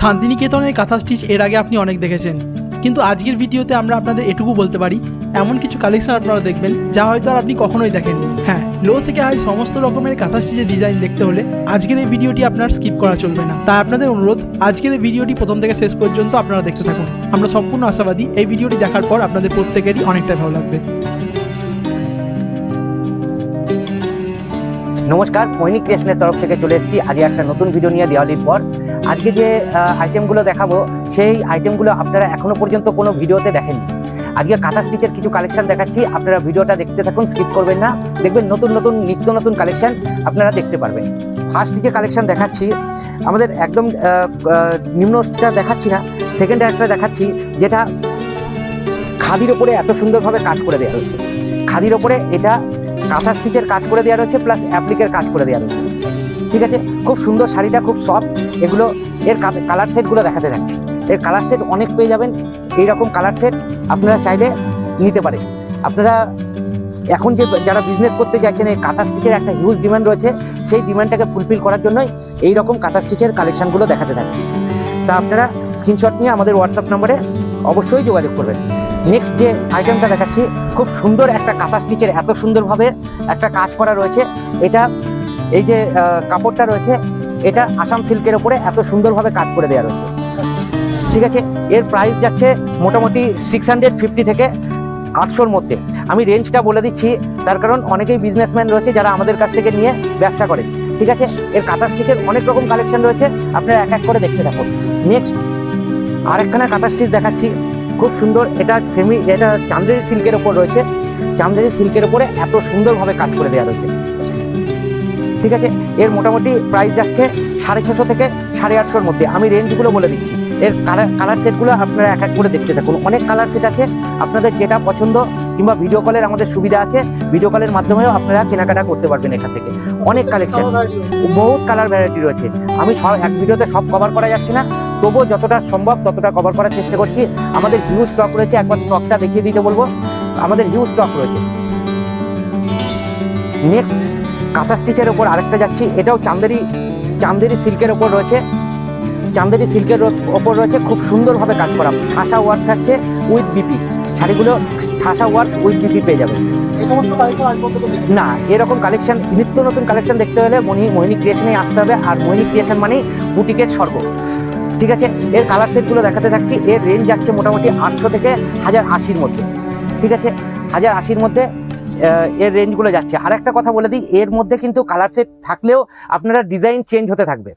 শান্তিনিকেতনের কাঁথা স্টিচ এর আগে আপনি অনেক দেখেছেন। কিন্তু আজকের ভিডিওতে আমরা আপনাদের এটুকু বলতে পারি, এমন কিছু কালেকশন আপনারা দেখবেন যা হয়তো আর আপনি কখনোই দেখেননি। হ্যাঁ লো থেকে হাই সমস্ত রকমের কাঁথা স্টিচের ডিজাইন দেখতে হলে আজকের এই ভিডিওটি আপনার স্কিপ করা চলবে না। তাই আপনাদের অনুরোধ, আজকের এই ভিডিওটি প্রথম থেকে শেষ পর্যন্ত আপনারা দেখতে থাকুন। আমরা সম্পূর্ণ আশাবাদী, এই ভিডিওটি দেখার পর আপনাদের প্রত্যেকেরই অনেকটা ভালো লাগবে। নমস্কার, মৈনিক ক্রিয়েশনের তরফ থেকে চলে এসেছি। আজকে একটা নতুন ভিডিও নিয়ে দেওয়ালির পর। আজকে যে আইটেমগুলো দেখাবো, সেই আইটেমগুলো আপনারা এখনও পর্যন্ত কোনো ভিডিওতে দেখেননি। আজকে কাঁথা স্টিচের কিছু কালেকশন দেখাচ্ছি, আপনারা ভিডিওটা দেখতে থাকুন স্কিপ করবেন না। দেখবেন নতুন নতুন, নিত্য নতুন কালেকশন আপনারা দেখতে পারবেন। ফার্স্ট যে কালেকশন দেখাচ্ছি, আমাদের একদম নিম্নটা দেখাচ্ছি না সেকেন্ড একটা দেখাচ্ছি, যেটা খাদির ওপরে এত সুন্দরভাবে কাজ করে দেওয়া হয়েছে খাদির ওপরে এটা কাঁথা স্টিচের কাজ করে দেওয়া রয়েছে প্লাস অ্যাপ্লিকের কাজ করে দেওয়া রয়েছে। ঠিক আছে? খুব সুন্দর শাড়িটা, খুব সফট এগুলো, এর কালার সেটগুলো দেখাতে থাকছি এর কালার সেট অনেক পেয়ে যাবেন। এই রকম কালার সেট আপনারা চাইলে নিতে পারেন। আপনারা এখন যে যারা বিজনেস করতে চাইছেন এই কাঁথা স্টিচের একটা হিউজ ডিমান্ড রয়েছে, সেই ডিমান্ডটাকে ফুলফিল করার জন্যই এই রকম কাঁথা স্টিচের কালেকশানগুলো দেখাতে থাকবে তা আপনারা স্ক্রিনশট নিয়ে আমাদের হোয়াটসঅ্যাপ নম্বরে অবশ্যই যোগাযোগ করবেন। নেক্সট যে আইটেমটা দেখাচ্ছি, খুব সুন্দর একটা কাঁথা স্টিচের এত সুন্দরভাবে একটা কাজ করা রয়েছে। এটা এই যে কাপড়টা রয়েছে, এটা আসাম সিল্কের ওপরে এত সুন্দরভাবে কাজ করে দেওয়া রয়েছে। ঠিক আছে, এর প্রাইস যাচ্ছে মোটামুটি সিক্স হান্ড্রেড ফিফটি থেকে আটশোর মধ্যে। আমি রেঞ্জটা বলে দিচ্ছি, তার কারণ অনেকেই বিজনেসম্যান রয়েছে যারা আমাদের কাছ থেকে নিয়ে ব্যবসা করে। ঠিক আছে, এর কাঁথা স্টিচের অনেক রকম কালেকশন রয়েছে, আপনারা এক এক করে দেখতে থাকুন। নেক্সট আরেকখানা কাঁথা স্টিচ দেখাচ্ছি। খুব সুন্দর, এটা সেমি এটা চান্দেরি সিল্কের ওপর রয়েছে। চান্দেরি সিল্কের ওপরে এত সুন্দরভাবে কাজ করে দেওয়া রয়েছে। ঠিক আছে? এর মোটামুটি প্রাইস যাচ্ছে সাড়ে ছশো থেকে সাড়ে আটশোর মধ্যে। আমি রেঞ্জগুলো বলে দিচ্ছি। এর কালার কালার সেটগুলো আপনারা এক এক করে দেখতে থাকুন। অনেক কালার সেট আছে। আপনাদের যেটা পছন্দ কিংবা ভিডিও কলের আমাদের সুবিধা আছে ভিডিও কলের মাধ্যমেও আপনারা কেনাকাটা করতে পারবেন এখান থেকে। অনেক কালেকশন বহুত কালার ভ্যারাইটি রয়েছে। আমি সব, এক ভিডিওতে সব কভার করা যাচ্ছে না। তবুও যতটা সম্ভব ততটা কভার করার চেষ্টা করছি। আমাদের হিউজ স্টক রয়েছে। একবার স্টকটা দেখিয়ে দিতে বলব। আমাদের হিউজ স্টক রয়েছে। নেক্সট কাঁথা স্টিচের ওপর আরেকটা যাচ্ছি এটাও চান্দেরি চান্দেরি সিল্কের ওপর রয়েছে। চান্দেরি সিল্কের ওপর রয়েছে খুব সুন্দরভাবে কাজ করা। ঠাসা ওয়ার্ক থাকছে উইথ বিপি। শাড়িগুলো ঠাসা ওয়ার্ক উইথ বিপি পেয়ে যাবে না এরকম কালেকশন নিত্য নতুন কালেকশন দেখতে হলে মনি মোহিনী ক্রিয়েশনে আসতে হবে আর মোহিনী ক্রিয়েশন মানেই বুটিকের স্বর্গ ঠিক আছে? এর কালার সেটগুলো দেখাতে থাকছি এর রেঞ্জ যাচ্ছে মোটামুটি আটশো থেকে হাজার আশির মধ্যে। ঠিক আছে? হাজার আশির মধ্যে এর রেঞ্জগুলো যাচ্ছে। আর একটা কথা বলে দিই এর মধ্যে কিন্তু কালার সেট থাকলেও আপনারা ডিজাইন চেঞ্জ হতে থাকবে।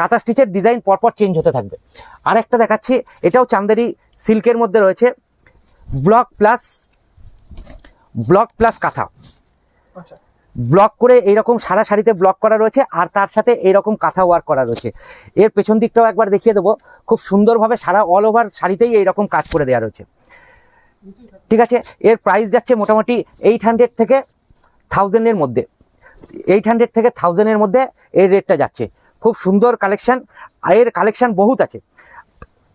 কাঁথা স্টিচের ডিজাইন পরপর চেঞ্জ হতে থাকবে। আর একটা দেখাচ্ছি এটাও চান্দেরি সিল্কের মধ্যে রয়েছে। ব্লক প্লাস ব্লক প্লাস কাঁথা। আচ্ছা। ব্লক করে এইরকম সারা শাড়িতে ব্লক করা রয়েছে আর তার সাথে এইরকম কাঁথা ওয়ার্ক করা রয়েছে। এর পেছন দিকটাও একবার দেখিয়ে দেবো। খুব সুন্দরভাবে সারা অল ওভার শাড়িতেই এইরকম কাজ করে দেওয়া রয়েছে। ঠিক আছে? এর প্রাইস যাচ্ছে মোটামুটি এইট হান্ড্রেড থেকে থাউজেন্ডের মধ্যে। এইট হান্ড্রেড থেকে থাউজেন্ডের মধ্যে এই রেটটা যাচ্ছে। খুব সুন্দর কালেকশান এর কালেকশান বহুত আছে।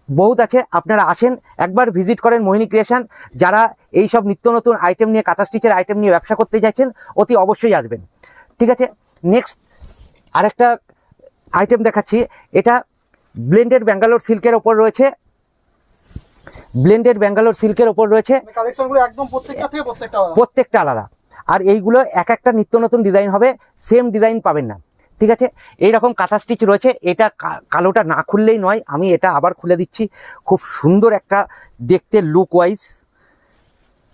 বহুত আছে। আপনারা আসেন, একবার ভিজিট করেন মোহিনী ক্রিয়েশন যারা এই সব নিত্য নতুন আইটেম নিয়ে, কাঁথা স্টিচের আইটেম নিয়ে ব্যবসা করতে চাইছেন অতি অবশ্যই আসবেন। ঠিক আছে? নেক্সট আরেকটা আইটেম দেখাচ্ছি। এটা ব্লেন্ডেড ব্যাঙ্গালোর সিল্কের ওপর রয়েছে। ব্লেন্ডেড ব্যাঙ্গালোর সিল্কের ওপর রয়েছে কালেকশনগুলো একদম প্রত্যেকটা থেকে প্রত্যেকটা আলাদা। প্রত্যেকটা আলাদা। আর এইগুলো এক একটা নিত্য নতুন ডিজাইন হবে সেম ডিজাইন পাবেন না। ঠিক আছে? এইরকম কাঁথা স্টিচ রয়েছে এটা কালোটা না খুললেই নয় আমি এটা আবার খুলে দিচ্ছি। খুব সুন্দর একটা দেখতে লুক ওয়াইজ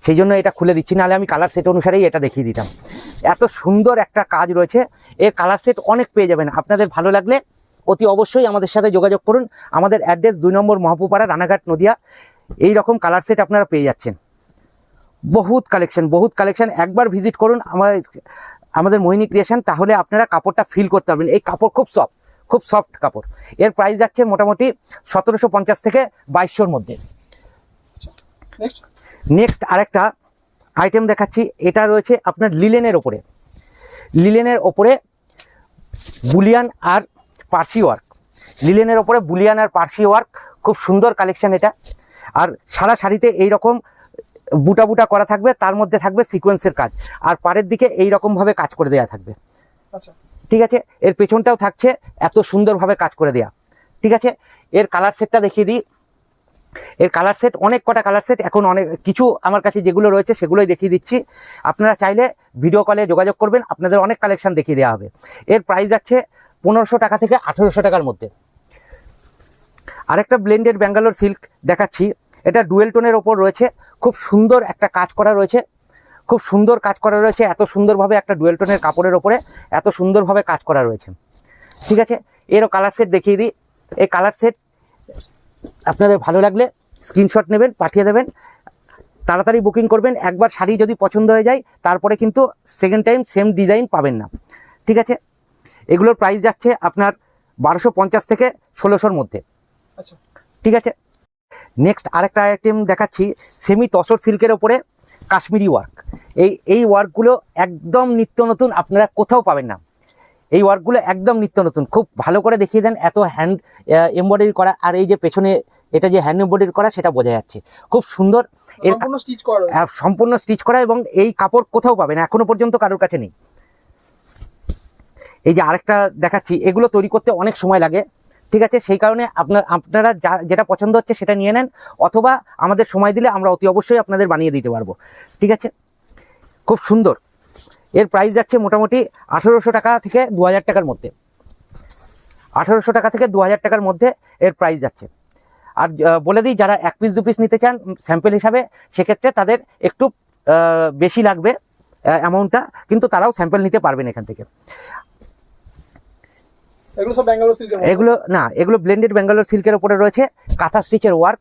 সেই জন্য এটা খুলে দিচ্ছি নাহলে আমি কালার সেট অনুসারেই এটা দেখিয়ে দিতাম। এত সুন্দর একটা কাজ রয়েছে এর কালার সেট অনেক পেয়ে যাবেন। আপনাদের ভালো লাগলে অতি অবশ্যই আমাদের সাথে যোগাযোগ করুন। আমাদের অ্যাড্রেস দুই নম্বর মহাপুপাড়া রানাঘাট নদিয়া। এই রকম কালার সেট আপনারা পেয়ে যাচ্ছেন। বহুত কালেকশন বহুত কালেকশন একবার ভিজিট করুন আমাদের আমাদের মোহিনী ক্রিয়েশন তাহলে আপনারা কাপড়টা ফিল করতে পারবেন। এই কাপড় খুব সফট খুব সফট কাপড়। এর প্রাইস যাচ্ছে মোটামুটি সতেরোশো পঞ্চাশ থেকে বাইশশোর মধ্যে। নেক্সট আরেকটা আইটেম দেখাচ্ছি। এটা রয়েছে আপনার লিলেনের ওপরে। লিলেনের ওপরে বুলিয়ান আর পার্সি ওয়ার্ক। লিলেনের ওপরে বুলিয়ান আর পার্সি ওয়ার্ক খুব সুন্দর কালেকশন এটা। আর সারা শাড়িতে এই রকম বুটা বুটা করা থাকবে তার মধ্যে থাকবে সিকোয়েন্সের কাজ। আর পাড়ের দিকে এই রকম ভাবে কাজ করে দেওয়া থাকবে। আচ্ছা। ঠিক আছে? এর পেছনটাও থাকছে এত সুন্দরভাবে কাজ করে দেয়া। ঠিক আছে? এর কালার সেটটা দেখিয়ে দিই। এর কালার সেট অনেক কটা কালার সেট এখন অনেক কিছু আমার কাছে যেগুলো রয়েছে সেগুলোই দেখিয়ে দিচ্ছি। আপনারা চাইলে ভিডিও কলে যোগাযোগ করবেন আপনাদের অনেক কালেকশন দেখিয়ে দেওয়া হবে। এর প্রাইস যাচ্ছে পনেরোশো টাকা থেকে আঠেরোশো টাকার মধ্যে। আরেকটা ব্লেন্ডেড ব্যাঙ্গালোর সিল্ক দেখাচ্ছি। এটা ডুয়েল টোনের ওপর রয়েছে। খুব সুন্দর একটা কাজ করা রয়েছে। খুব সুন্দর কাজ করা রয়েছে। এত সুন্দরভাবে একটা ডুয়েল টোনের কাপড়ের ওপরে এত সুন্দরভাবে কাজ করা রয়েছে। ঠিক আছে? এরও কালার সেট দেখিয়ে দিই। এই কালার সেট আপনাদের ভালো লাগলে স্ক্রিনশট নেবেন, পাঠিয়ে দেবেন। তাড়াতাড়ি বুকিং করবেন। একবার শাড়ি যদি পছন্দ হয়ে যায়, তারপরে কিন্তু সেকেন্ড টাইম সেম ডিজাইন পাবেন না। ঠিক আছে? এগুলোর প্রাইস যাচ্ছে আপনার বারোশো পঞ্চাশ থেকে ষোলোশোর মধ্যে। আচ্ছা। ঠিক আছে? নেক্সট আরেকটা আইটেম দেখাচ্ছি সেমি তসর সিল্কের ওপরে কাশ্মীরি ওয়ার্ক এই এই ওয়ার্কগুলো একদম নিত্য নতুন আপনারা কোথাও পাবেন না। এই ওয়ার্কগুলো একদম নিত্য নতুন। খুব ভালো করে দেখিয়ে দেন এত হ্যান্ড এমব্রয়ডারি করা আর এই যে পেছনে এটা যে হ্যান্ড এমব্রয়ডারি করা সেটা বোঝা যাচ্ছে। খুব সুন্দর। এর সম্পূর্ণ স্টিচ করা। সম্পূর্ণ স্টিচ করা এবং এই কাপড় কোথাও পাবেন এখনও পর্যন্ত কারোর কাছে নেই। এই যে আরেকটা দেখাচ্ছি, এগুলো তৈরি করতে অনেক সময় লাগে। ঠিক আছে? সেই কারণে আপনার, আপনারা যা, যেটা পছন্দ হচ্ছে সেটা নিয়ে নেন, অথবা আমাদের সময় দিলে আমরা অতি অবশ্যই আপনাদের বানিয়ে দিতে পারব। ঠিক আছে? খুব সুন্দর। এর প্রাইস যাচ্ছে মোটামুটি আঠেরোশো টাকা থেকে দু হাজার টাকার মধ্যে। আঠেরোশো টাকা থেকে দু হাজার টাকার মধ্যে এর প্রাইস যাচ্ছে। আর বলে দিই, যারা এক পিস দু পিস নিতে চান স্যাম্পেল হিসাবে, সেক্ষেত্রে তাদের একটু বেশি লাগবে অ্যামাউন্টটা কিন্তু তারাও স্যাম্পেল নিতে পারবেন এখান থেকে। এগুলো না, এগুলো ব্লেন্ডেড ব্যাঙ্গালোর সিল্কের উপরে রয়েছে, কাঁথা স্টিচের ওয়ার্ক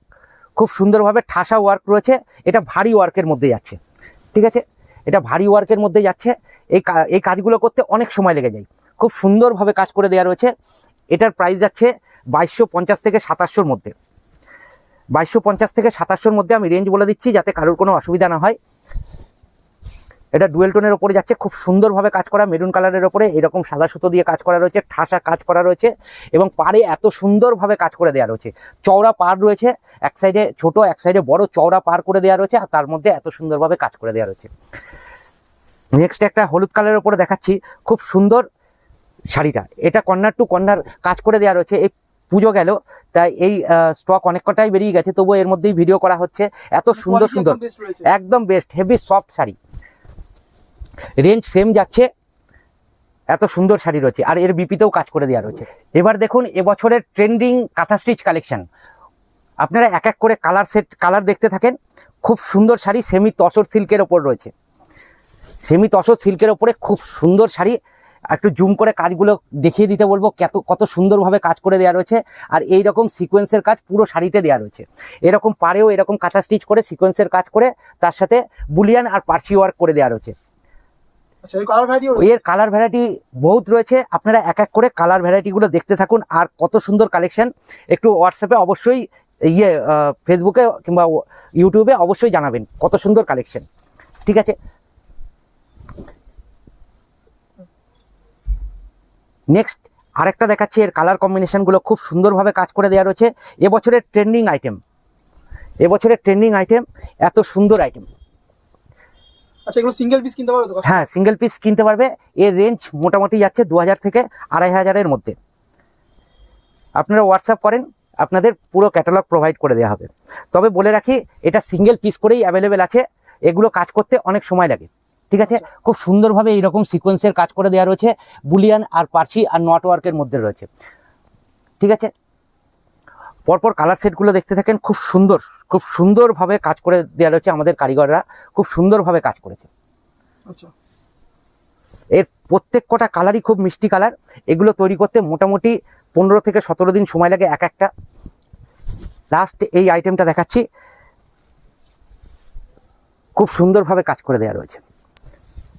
খুব সুন্দরভাবে ঠাসা ওয়ার্ক রয়েছে, এটা ভারী ওয়ার্কের মধ্যে যাচ্ছে, ঠিক আছে? এটা ভারী ওয়ার্কের মধ্যে যাচ্ছে, এই এই কাজগুলো করতে অনেক সময় লেগে যায়, খুব সুন্দরভাবে কাজ করে দেওয়া রয়েছে, এটার প্রাইস যাচ্ছে বাইশশো পঞ্চাশ থেকে সাতাশশোর মধ্যে। বাইশশো পঞ্চাশ থেকে সাতাশশোর মধ্যে আমি রেঞ্জ বলে দিচ্ছি, যাতে কারোর কোনো অসুবিধা না হয়। এটা ডুয়েল টোনের ওপরে যাচ্ছে খুব সুন্দরভাবে কাজ করা মেরুন কালারের ওপরে এরকম সাদা সুতো দিয়ে কাজ করা রয়েছে ঠাসা কাজ করা রয়েছে এবং পাড়ে এত সুন্দরভাবে কাজ করে দেওয়া রয়েছে। চওড়া পাড় রয়েছে এক সাইডে ছোট এক সাইডে বড় চওড়া পার করে দেওয়া রয়েছে আর তার মধ্যে এত সুন্দরভাবে কাজ করে দেওয়া রয়েছে। নেক্সট একটা হলুদ কালারের ওপরে দেখাচ্ছি খুব সুন্দর শাড়িটা। এটা কর্নার টু কর্নার কাজ করে দেওয়া রয়েছে এই পুজো গেল তাই এই স্টক অনেক কটাই বেরিয়ে গেছে তবুও এর মধ্যেই ভিডিও করা হচ্ছে। এত সুন্দর সুন্দর একদম best heavy soft sari. Range same যাচ্ছে। এত সুন্দর শাড়ি রয়েছে। আর এর বিপিতেও কাজ করে দেওয়া রয়েছে। এবার দেখুন, এবছরের ট্রেন্ডিং কাঁথা স্টিচ কালেকশান আপনারা এক এক করে কালার সেট কালার দেখতে থাকেন। খুব সুন্দর শাড়ি সেমি তসর সিল্কের ওপর রয়েছে। সেমি তসর সিল্কের ওপরে খুব সুন্দর শাড়ি। একটু জুম করে কাজগুলো দেখিয়ে দিতে বলব, কত কত সুন্দরভাবে কাজ করে দেওয়া রয়েছে। আর এই রকম সিকোয়েন্সের কাজ পুরো শাড়িতে দেওয়া রয়েছে। এরকম পারেও এরকম কাঁথা স্টিচ করে সিকোয়েন্সের কাজ করে তার সাথে বুলিয়ান আর পার্সি ওয়ার্ক করে দেওয়া রয়েছে আচ্ছা এই কালার ভ্যারাইটিও এর কালার ভ্যারাইটি বহুত রয়েছে। আপনারা এক এক করে কালার ভ্যারাইটিগুলো দেখতে থাকুন আর কত সুন্দর কালেকশন একটু হোয়াটসঅ্যাপে অবশ্যই ইয়ে ফেসবুকে কিংবা ইউটিউবে অবশ্যই জানাবেন কত সুন্দর কালেকশন ঠিক আছে? নেক্সট আরেকটা দেখাচ্ছি। এর কালার কম্বিনেশনগুলো খুব সুন্দরভাবে কাজ করে দেওয়া রয়েছে। এবছরের ট্রেন্ডিং আইটেম এবছরের ট্রেন্ডিং আইটেম এত সুন্দর আইটেম আচ্ছা এগুলো সিঙ্গেল পিস কিনতে পারবে হ্যাঁ সিঙ্গেল পিস কিনতে পারবে। এর রেঞ্জ মোটামুটি যাচ্ছে দু হাজার থেকে আড়াই হাজারের মধ্যে। আপনারা হোয়াটসঅ্যাপ করেন আপনাদের পুরো ক্যাটালগ প্রোভাইড করে দেওয়া হবে। তবে বলে রাখি এটা সিঙ্গেল পিস করেই অ্যাভেলেবেল আছে। এগুলো কাজ করতে অনেক সময় লাগে। ঠিক আছে? খুব সুন্দরভাবে এইরকম সিকোয়েন্সের কাজ করে দেওয়া রয়েছে। বুলিয়ান আর পার্সি আর নট ওয়ার্কের মধ্যে রয়েছে। ঠিক আছে? পরপর কালার সেটগুলো দেখতে থাকেন খুব সুন্দর। খুব সুন্দরভাবে কাজ করে দেওয়া রয়েছে আমাদের কারিগররা খুব সুন্দরভাবে কাজ করেছে। আচ্ছা। এর প্রত্যেক কটা কালারই খুব মিষ্টি কালার। এগুলো তৈরি করতে মোটামুটি পনেরো থেকে সতেরো দিন সময় লাগে এক একটা। লাস্ট এই আইটেমটা দেখাচ্ছি। খুব সুন্দরভাবে কাজ করে দেওয়া রয়েছে।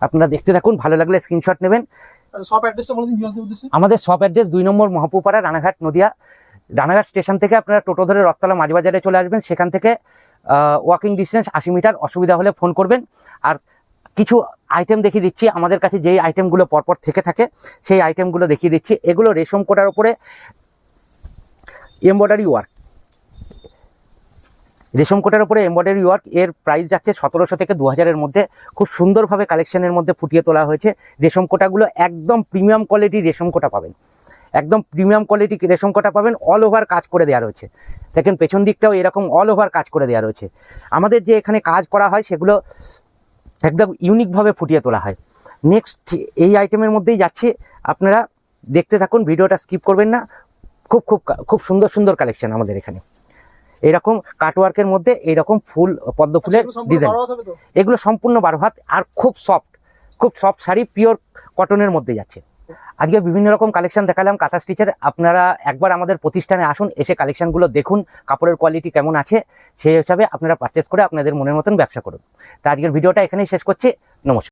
আপনারা দেখতে থাকুন ভালো লাগলে স্ক্রিনশট নেবেন। সব আমাদের শপ অ্যাড্রেস দুই নম্বর মহাপুপাড়া রানাঘাট নদিয়া। রানাঘাট স্টেশন থেকে আপনারা টোটো ধরে রথতলা মাঝবাজারে চলে আসবেন। সেখান থেকে ওয়াকিং ডিস্টেন্স আশি মিটার, অসুবিধা হলে ফোন করবেন। আর কিছু আইটেম দেখিয়ে দিচ্ছি। আমাদের কাছে যেই আইটেমগুলো পরপর থেকে থাকে, সেই আইটেমগুলো দেখিয়ে দিচ্ছি। এগুলো রেশম কোটার উপরে এমব্রয়ডারি ওয়ার্ক রেশম কোটার উপরে এমব্রয়ডারি ওয়ার্ক এর প্রাইস যাচ্ছে সতেরোশো থেকে দু হাজারের মধ্যে। খুব সুন্দরভাবে কালেকশনের মধ্যে ফুটিয়ে তোলা হয়েছে। রেশম কোটাগুলো একদম প্রিমিয়াম কোয়ালিটির রেশম কোটা পাবেন। একদম প্রিমিয়াম কোয়ালিটি রেশম কটা পাবেন অল ওভার কাজ করে দেওয়া রয়েছে। দেখেন পেছন দিকটাও এরকম অল ওভার কাজ করে দেওয়া রয়েছে। আমাদের যে এখানে কাজ করা হয় সেগুলো একদম ইউনিকভাবে ফুটিয়ে তোলা হয়। নেক্সট এই আইটেমের মধ্যেই যাচ্ছে। আপনারা দেখতে থাকুন ভিডিওটা স্কিপ করবেন না। খুব খুব খুব সুন্দর সুন্দর কালেকশন আমাদের এখানে। এরকম কাটওয়ার্কের মধ্যে এরকম ফুল পদ্ম ফুলের ডিজাইন এগুলো সম্পূর্ণ বারো হাত আর খুব সফট খুব সফট শাড়ি পিওর কটনের মধ্যে যাচ্ছে। আজকে বিভিন্ন রকম কালেকশন দেখালাম, কাঁথা স্টিচের আপনারা একবার আমাদের প্রতিষ্ঠানে আসুন, এসে কালেকশনগুলো দেখুন, কাপড়ের কোয়ালিটি কেমন আছে, সেই হিসাবে আপনারা পারচেস করে আপনাদের মনের মতন ব্যবসা করুন। তা আজকের ভিডিওটা এখানেই শেষ করছি। নমস্কার।